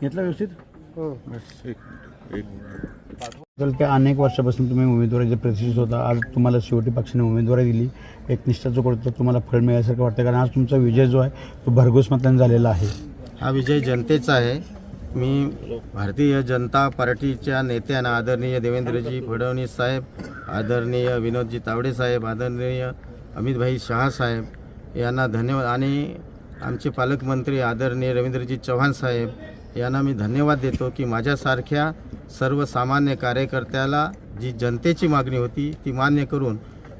घेतला व्यवस्थित? हो. बस एक मिनिट एक मिनिट. गेल्या अनेक वर्षापासून तुम्ही उमेदवाराचे प्रतिष्ठित होता आज तुम्हाला शेवटी पक्षाने उमेदवारी दिली. एक निष्ठाचं करतो तुम्हाला फळ मिळाल्यासारखं वाटतं कारण आज तुमचा विजय जो आहे तो भरघोस मतांनी झालेला आहे. हा विजय जनतेचा आहे. मी भारतीय जनता पार्टीच्या नेत्यांना आदरणीय देवेंद्रजी फडणवीस साहेब आदरणीय विनोदजी तावडे साहेब आदरणीय अमितभाई शहा साहेब यांना धन्यवाद. आणि आमचे पालकमंत्री आदरणीय रवींद्रजी चव्हाण साहेब यांना मी धन्यवाद देतो की माझ्यासारख्या सर्वसामान्य कार्यकर्त्याला जी जनतेची मागणी होती ती मान्य करून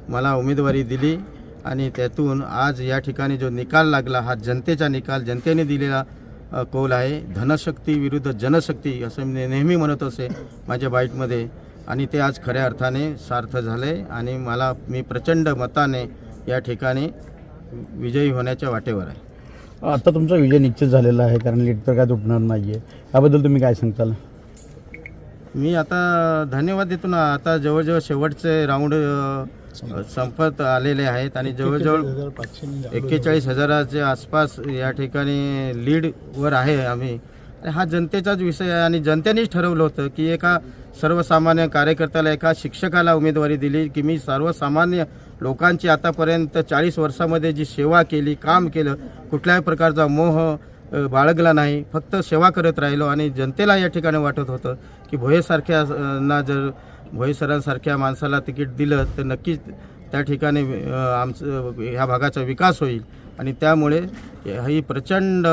मला उमेदवारी दिली आणि त्यातून आज या ठिकाणी जो निकाल लागला हा जनतेचा निकाल जनतेने दिलेला कौल आहे. धनशक्ती विरुद्ध जनशक्ती असं मी नेहमी म्हणत असे माझ्या बाईटमध्ये आणि ते आज खऱ्या अर्थाने सार्थ झाले आणि मला मी प्रचंड मताने या ठिकाणी विजयी होण्याच्या वाटेवर आहे. आता तुमचा विजय निश्चित झालेला आहे कारण लीड तर काय तुटणार नाही आहे याबद्दल तुम्ही काय सांगताल? मी आता धन्यवाद देतो ना. आता जवळजवळ शेवटचे राऊंड अ, संपत आलेले आहेत आणि जवळजवळ एक्केचाळीस हजाराच्या आसपास या ठिकाणी लीडवर आहे आम्ही. आणि हा जनतेचाच विषय आहे आणि जनतेनेच ठरवलं होतं की एका सर्वसामान्य कार्यकर्त्याला एका शिक्षकाला उमेदवारी दिली की मी सर्वसामान्य लोकांची आतापर्यंत चाळीस वर्षामध्ये जी सेवा केली काम केलं कुठल्याही प्रकारचा मोह बाळगला नाही. फक्त सेवा करत राहिलो आणि जनतेला या ठिकाणी वाटत होतं की भोयेसारख्या ना जर भोयेसरांसारख्या माणसाला तिकीट दिलं तर नक्कीच त्या ठिकाणी आमचं ह्या भागाचा विकास होईल. आणि त्यामुळे ही प्रचंड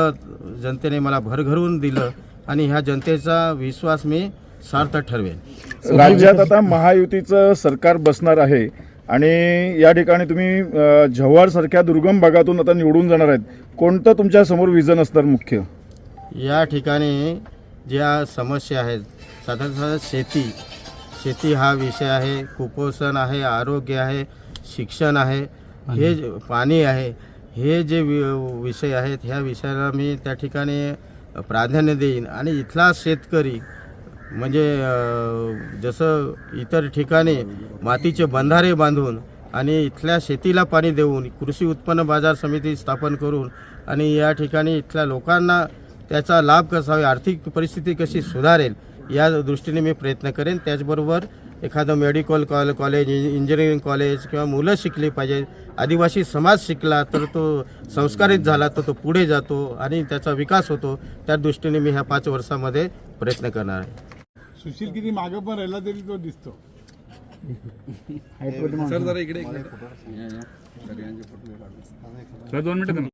जनतेने मला भरघरून दिलं आणि ह्या जनतेचा विश्वास मी सार्थ ठरवेन राज्यात आता महायुतीचं सरकार बसणार आहे आणि या ठिकाणी तुम्ही अ, जव्हार सारख्या दुर्गम भागातून आता निवडून जाणार आहेत. कोणतं तुमच्यासमोर विजन असणार मुख्य? या ठिकाणी ज्या समस्या आहेत साधारणतः शेती शेती हा विषय आहे कुपोषण आहे आरोग्य आहे शिक्षण आहे हे पाणी आहे हे जे वि- विषय आहेत ह्या विषयाला मी त्या ठिकाणी प्राधान्य देईन. आणि इथला शेतकरी म्हणजे जसं इतर ठिकाणी मातीचे बंधारे बांधून आणि इथल्या शेतीला पाणी देऊन कृषी उत्पन्न बाजार समिती स्थापन करून आणि या ठिकाणी इथल्या लोकांना त्याचा लाभ कसा होईल आर्थिक परिस्थिती कशी सुधारेल या दृष्टीने मी प्रयत्न करेन. त्याचबरोबर एखादं medical call college engineering college किंवा मुलं शिकली पाहिजे आदिवासी समाज शिकला तर तो संस्कारित झाला तर तो पुढे जातो आणि त्याचा विकास होतो. त्या दृष्टीने मी ह्या पाच वर्षामध्ये प्रयत्न करणार आहे. सुशील किती मागे पण राहिला तरी तो दिसतो. हायकोर्ट सर जरा इकडे. सर दोन मिनिटं